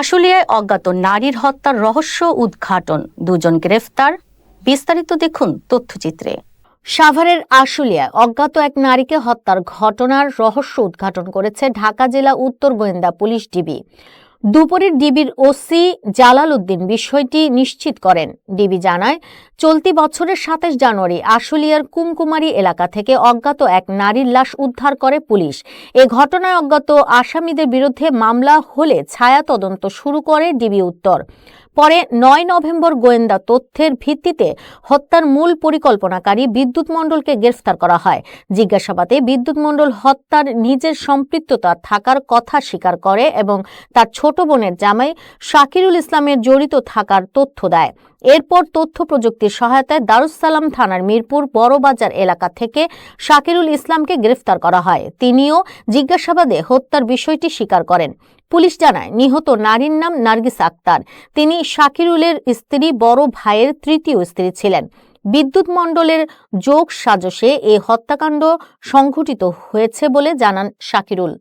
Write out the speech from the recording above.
আশুলিয়ায় অজ্ঞাত নারীর হত্যার রহস্য উদ্ঘাটন। দুজন গ্রেফতার। বিস্তারিত দেখুন তথ্যচিত্রে। সাভারের আশুলিয়ায় অজ্ঞাত এক নারীকে হত্যার ঘটনার রহস্য উদ্ঘাটন করেছে ঢাকা জেলা উত্তর গোয়েন্দা পুলিশ ডিবি। দুপুরের ডিবির ওসি জালাল উদ্দিন বিষয়টি নিশ্চিত করেন। ডিবি জানায়, চলতি বছরের সাতাশ জানুয়ারি আশুলিয়ার কুমকুমারী এলাকা থেকে অজ্ঞাত এক নারীর লাশ উদ্ধার করে পুলিশ। এ ঘটনায় অজ্ঞাত আসামিদের বিরুদ্ধে মামলা হলে ছায়া তদন্ত শুরু করে ডিবি উত্তর। পরে নয় নভেম্বর গোয়েন্দা তথ্যের ভিত্তিতে হত্যার মূল পরিকল্পনাকারী বিদ্যুৎ মণ্ডলকে গ্রেফতার করা হয়। জিজ্ঞাসাবাদে বিদ্যুৎ মণ্ডল হত্যার নিজের সম্পৃক্ততা থাকার কথা স্বীকার করে এবং তার ছোট বোনের জামাই শাকিরুল ইসলামের জড়িত থাকার তথ্য দেয়। এরপর তথ্য প্রযুক্তির সহায়তায় দারুসালাম থানার মিরপুর বড়বাজার এলাকা থেকে শাকিরুল ইসলামকে গ্রেফতার করা হয়। তিনিও জিজ্ঞাসাবাদে হত্যার বিষয়টি স্বীকার করেন। পুলিশ জানায়, নিহত নারীর নাম নার্গিস আক্তার। তিনি শাকিরুলের স্ত্রী বড় ভাইয়ের তৃতীয় স্ত্রী ছিলেন। বিদ্যুৎ মণ্ডলের যোগ সাজসে এ হত্যাকাণ্ড সংঘটিত হয়েছে বলে জানান শাকিরুল।